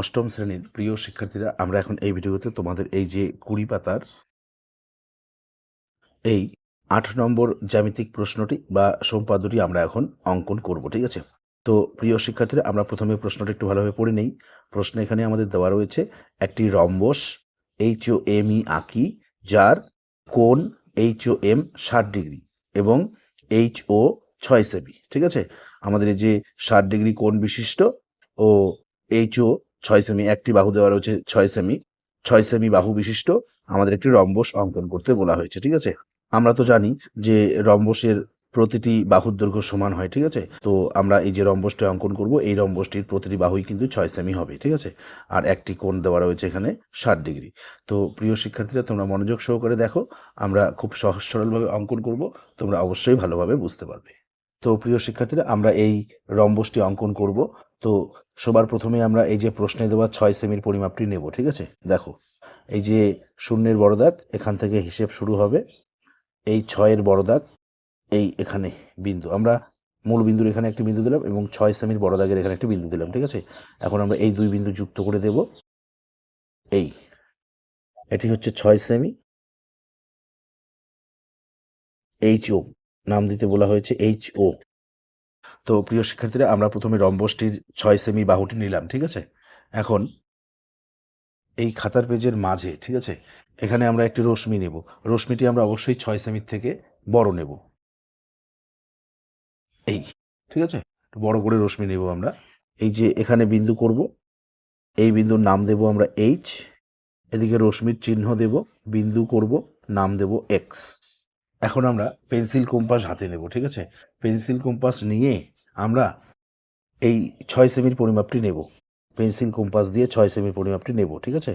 অষ্টম শ্রেণির প্রিয় শিক্ষার্থীরা, আমরা এখন এই ভিডিওতে তোমাদের এই যে কুড়ি পাতার এই আট নম্বর জ্যামিতিক প্রশ্নটি বা সম্পাদ্যটি আমরা এখন অঙ্কন করব, ঠিক আছে? তো প্রিয় শিক্ষার্থীরা, আমরা প্রথমে প্রশ্নটা একটু ভালোভাবে পড়ে নেই। প্রশ্ন এখানে আমাদের দেওয়া রয়েছে, একটি rhombus H O M E আঁকি, যার কোণ এইচ ও এম ষাট ডিগ্রি এবং এইচ ও ছয় সেমি, ঠিক আছে? আমাদের এই যে ষাট ডিগ্রি কোণ বিশিষ্ট ও এইচ ও ছয় সেমি একটি বাহু দেওয়া রয়েছে, ছয় সেমি ছয় সেমি বাহু বিশিষ্ট, আমাদের একটি রম্বস অঙ্কন করতে বলা হয়েছে, ঠিক আছে? আমরা তো জানি যে রম্বসের প্রতিটি বাহুর দৈর্ঘ্য সমান হয়, ঠিক আছে? তো আমরা এই যে রম্বসটি অঙ্কন করব, এই রম্বসটির প্রতিটি বাহুই কিন্তু ছয় সেমি হবে, ঠিক আছে? আর একটি কোণ দেওয়া রয়েছে এখানে ষাট ডিগ্রি। তো প্রিয় শিক্ষার্থীরা, তোমরা মনোযোগ সহকারে দেখো, আমরা খুব সহজ সরলভাবে অঙ্কন করব, তোমরা অবশ্যই ভালোভাবে বুঝতে পারবে। তো প্রিয় শিক্ষার্থীরা, আমরা এই রম্বসটি অঙ্কন করব। তো সবার প্রথমে আমরা এই যে প্রশ্নে দেওয়া ছয় সেমির পরিমাপটি নেব, ঠিক আছে? দেখো, এই যে শূন্যের বড় দাগ এখান থেকে হিসেব শুরু হবে। এই ছয়ের বড় দাগ এই এখানে বিন্দু। আমরা মূল বিন্দুর এখানে একটি বিন্দু দিলাম এবং ছয় সেমির বড় দাগের এখানে একটি বিন্দু দিলাম, ঠিক আছে? এখন আমরা এই দুই বিন্দু যুক্ত করে দেব। এই, এটি হচ্ছে ছয় সেমি। এইচ ও নাম দিতে বলা হয়েছে এইচ ও তো প্রিয় শিক্ষার্থীরা, আমরা প্রথমে রম্বসটির ছয় সেমি বাহুটি নিলাম, ঠিক আছে? এখন এই খাতার পেজের মাঝে, ঠিক আছে? এখানে আমরা একটি রশ্মি নেব। রশ্মিটি আমরা অবশ্যই ছয় সেমির থেকে বড় নেব। এই, ঠিক আছে? বড় করে রশ্মি নেব আমরা। এই যে এখানে বিন্দু করব, এই বিন্দুর নাম দেব আমরা এইচ এদিকে রশ্মির চিহ্ন দেব, বিন্দু করব, নাম দেব এক্স এখন আমরা পেন্সিল কম্পাস হাতে নেব, ঠিক আছে? পেন্সিল কম্পাস নিয়ে আমরা এই ছয় সেমির পরিমাপটি নেব। পেন্সিল কম্পাস দিয়ে ছয় সেমির পরিমাপটি নেব, ঠিক আছে?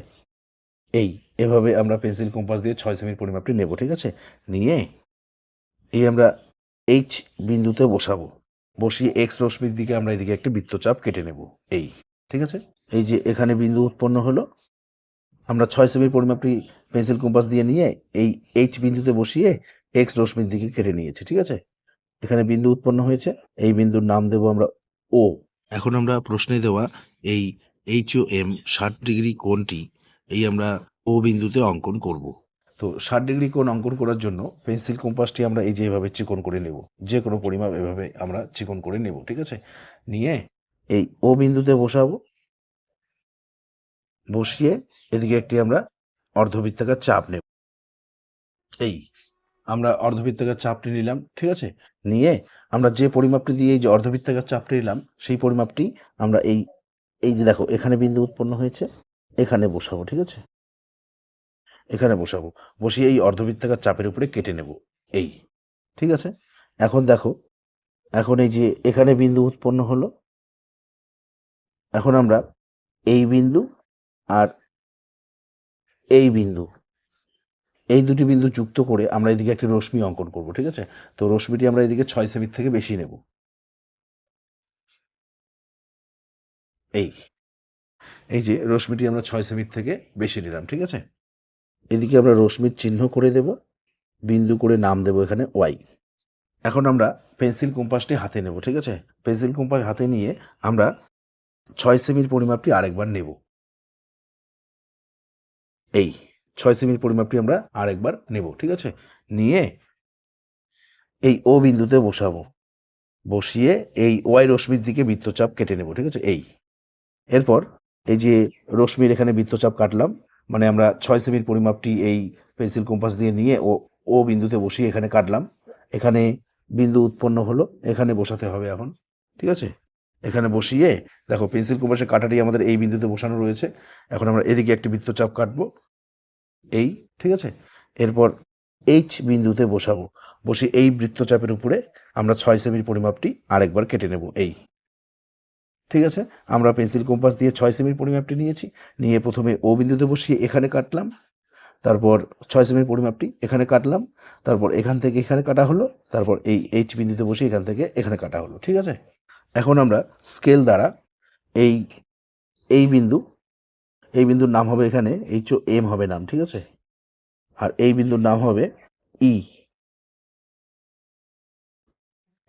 এই, এভাবে আমরা পেন্সিল কম্পাস দিয়ে ছয় সেমির পরিমাপটি নেব, ঠিক আছে? নিয়ে এই আমরা এইচ বিন্দুতে বসাবো। বসিয়ে এক্স রশ্মির দিকে আমরা এদিকে একটি বৃত্তচাপ কেটে নেব, এই, ঠিক আছে? এই যে এখানে বিন্দু উৎপন্ন হলো, আমরা ছয় সেমির পরিমাপটি পেন্সিল কম্পাস দিয়ে নিয়ে এই এইচ বিন্দুতে বসিয়ে এক্স রশ্মির দিকে কেটে নিয়েছি, ঠিক আছে? এখানে বিন্দু উৎপন্ন হয়েছে, এই বিন্দুর নাম দেব আমরা ও এখন আমরা প্রশ্নে দেওয়া এই এইচ ও এম ষাট ডিগ্রি কোণটি, এই আমরা ও বিন্দুতে অঙ্কন করব। তো ষাট ডিগ্রি কোণ অঙ্কন করার জন্য পেন্সিল কম্পাসটি আমরা এই যে এভাবে চিকন করে নেব যে কোনো পরিমাপ এভাবে আমরা চিকন করে নেব, ঠিক আছে? নিয়ে এই ও বিন্দুতে বসাবো। বসিয়ে এদিকে একটি আমরা অর্ধবৃত্তাকার চাপ নেব। এই আমরা অর্ধবৃত্তাকার চাপটি নিলাম, ঠিক আছে? নিয়ে আমরা যে পরিমাপটি দিয়ে এই যে অর্ধবৃত্তাকার চাপটি নিলাম, সেই পরিমাপটি আমরা এই এই যে দেখো, এখানে বিন্দু উৎপন্ন হয়েছে, এখানে বসাবো, ঠিক আছে? এখানে বসাবো, বসিয়ে এই অর্ধবৃত্তাকার চাপের উপরে কেটে নেব, এই, ঠিক আছে? এখন দেখো, এখন এই যে এখানে বিন্দু উৎপন্ন হলো, এখন আমরা এই বিন্দু আর এই বিন্দু এই দুটি বিন্দু যুক্ত করে আমরা এদিকে একটি রশ্মি অঙ্কন করব, ঠিক আছে? তো রশ্মিটি আমরা এদিকে ছয় সেমির থেকে বেশি নেব। এই এই যে রশ্মিটি আমরা ছয় সেমির থেকে বেশি নিলাম, ঠিক আছে? এদিকে আমরা রশ্মির চিহ্ন করে দেব, বিন্দু করে নাম দেব এখানে ওয়াই। এখন আমরা পেন্সিল কম্পাসটি হাতে নেব, ঠিক আছে? পেন্সিল কম্পাস হাতে নিয়ে আমরা ছয় সেমির পরিমাপটি আরেকবার নেব। এই ছয় সেমির পরিমাপটি আমরা আরেকবার নেব, ঠিক আছে? নিয়ে এই ও বিন্দুতে বসাবো। বসিয়ে এই ওয়াই রশ্মির দিকে বৃত্তচাপ কেটে নেব, ঠিক আছে? এই। এরপর এই যে রশ্মির এখানে বৃত্তচাপ কাটলাম মানে আমরা ছয় সেমির পরিমাপটি এই পেন্সিল কম্পাস দিয়ে নিয়ে ও ও বিন্দুতে বসিয়ে এখানে কাটলাম। এখানে বিন্দু উৎপন্ন হলো, এখানে বসাতে হবে এখন, ঠিক আছে? এখানে বসিয়ে, দেখো, পেন্সিল কম্পাসের কাটাটি আমাদের এই বিন্দুতে বসানো রয়েছে। এখন আমরা এদিকে একটি বৃত্তচাপ কাটবো। এই, ঠিক আছে? এরপর এইচ বিন্দুতে বসাবো। বসে এই বৃত্তচাপের উপরে আমরা ছয় সেমির পরিমাপটি আরেকবার কেটে নেব, এই। ঠিক আছে? আমরা পেন্সিল কম্পাস দিয়ে ছয় সেমির পরিমাপটি নিয়েছি। নিয়ে প্রথমে ও বিন্দুতে বসিয়ে এখানে কাটলাম। তারপর ছয় সেমির পরিমাপটি এখানে কাটলাম। তারপর এখান থেকে এখানে কাটা হলো। তারপর এই এইচ বিন্দুতে বসে এখান থেকে এখানে কাটা হলো, ঠিক আছে? এখন আমরা স্কেল দ্বারা এই এই বিন্দু এই বিন্দুর নাম হবে এখানে এইচ ও এম হবে নাম, ঠিক আছে? আর এই বিন্দুর নাম হবে ই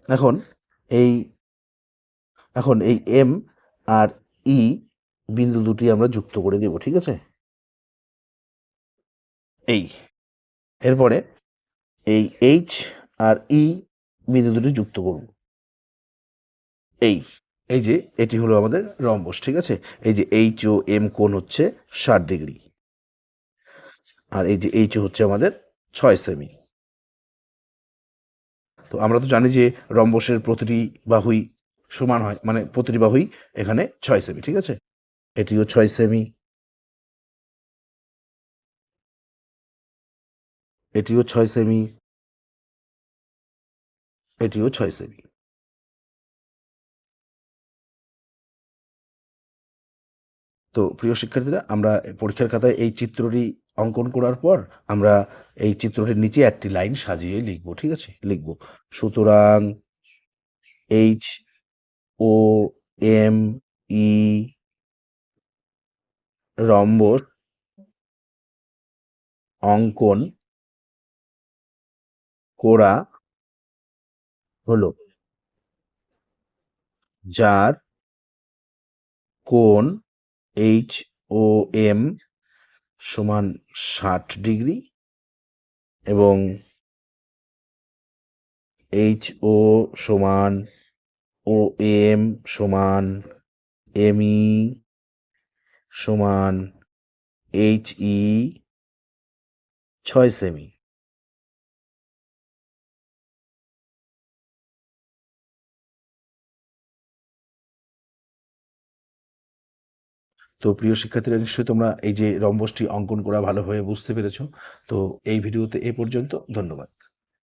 এখন এই এখন এই এম আর ই বিন্দু দুটি আমরা যুক্ত করে দেব, ঠিক আছে? এই। এরপরে এই এইচ আর ই বিন্দু দুটি যুক্ত করব। এই। এই যে, এটি হলো আমাদের রম্বস, ঠিক আছে? এই যে এইচ ও এম কোণ হচ্ছে ষাট ডিগ্রি। আর এই যে এইচ হচ্ছে আমাদের ছয় সেমি। তো আমরা তো জানি যে রম্বসের প্রতিটি বাহুই সমান হয় মানে প্রতিটি বাহুই এখানে ছয় সেমি, ঠিক আছে? এটিও ছয় সেমি। এটিও ছয় সেমি। এটিও ছয় সেমি। তো প্রিয় শিক্ষার্থীরা, আমরা পরীক্ষার খাতায় এই চিত্রটি অঙ্কন করার পর আমরা এই চিত্রটির নিচে একটি লাইন সাজিয়ে লিখব, ঠিক আছে? লিখব, সুতরাং H O M E rhombus অঙ্কন করা হলো, যার কোণ এইচ ও এম সমান ষাট ডিগ্রি এবং এইচ ও সমান ও এম সমান এম ই সমান এইচ ই ছয় সেমি। তো প্রিয় শিক্ষার্থীরা, নিশ্চয়ই তোমরা এই যে রম্বসটি অঙ্কন করা ভালোভাবে বুঝতে পেরেছ। তো এই ভিডিওতে এ পর্যন্ত, ধন্যবাদ।